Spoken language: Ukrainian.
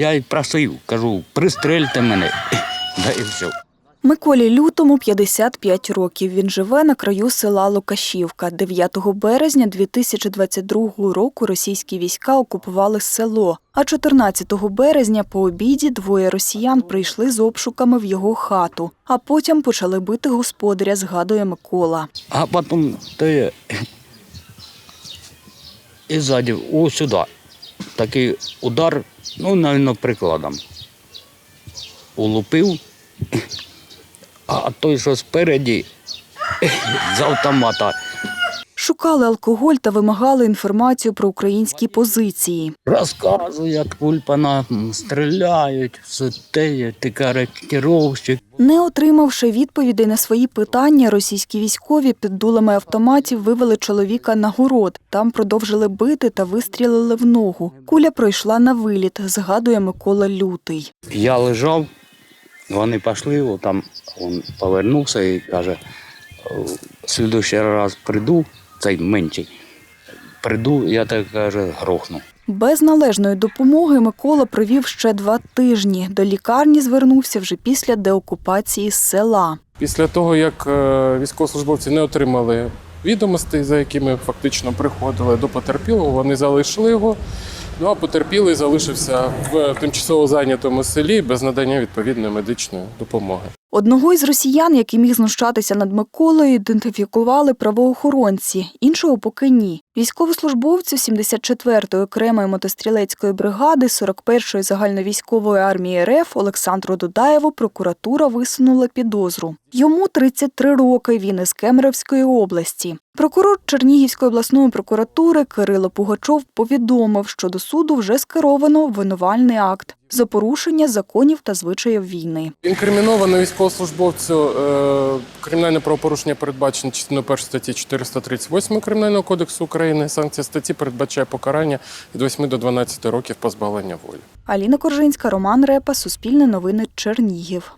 Я й просив, кажу, пристрельте мене. Да і все. Миколі Лютому 55 років. Він живе на краю села Лукашівка. 9 березня 2022 року російські війська окупували село. А 14 березня по обіді двоє росіян прийшли з обшуками в його хату, а потім почали бити господаря, згадує Микола. А потім те і ззаді, ось сюди. Такий удар, ну, навіть прикладом. Улупив, а той, що спереді, з автомата. Шукали алкоголь та вимагали інформацію про українські позиції. Розказує, як пульпана стріляють, все те, ти коректировщик. Не отримавши відповідей на свої питання, російські військові під дулами автоматів вивели чоловіка на город. Там продовжили бити та вистрілили в ногу. Куля пройшла на виліт, згадує Микола Лютий. Я лежав, вони пішли, там він повернувся і каже, в слідуючий раз прийду, цей менший, прийду, я так каже, грохну. Без належної допомоги Микола провів ще два тижні. До лікарні звернувся вже після деокупації села. Після того, як е, військовослужбовці не отримали відомостей, за якими фактично приходили до потерпілого, вони залишили його. Ну а потерпілий залишився в тимчасово зайнятому селі без надання відповідної медичної допомоги. Одного із росіян, який міг знущатися над Миколою, ідентифікували правоохоронці, іншого поки ні. Військовослужбовцю 74-ї окремої мотострілецької бригади 41-ї загальновійськової армії РФ Олександру Дудаєву прокуратура висунула підозру. Йому 33 роки. Він із Кемеровської області. Прокурор Чернігівської обласної прокуратури Кирило Пугачов повідомив, що до суду вже скеровано обвинувальний акт за порушення законів та звичаїв війни. Інкриміновано військовослужбовцю е, кримінальне правопорушення передбачено частиною 1 статті 438 Кримінального кодексу України. Санкція статті передбачає покарання від 8 до 12 років позбавлення волі. Аліна Коржинська, Роман Репа, Суспільне новини Чернігів.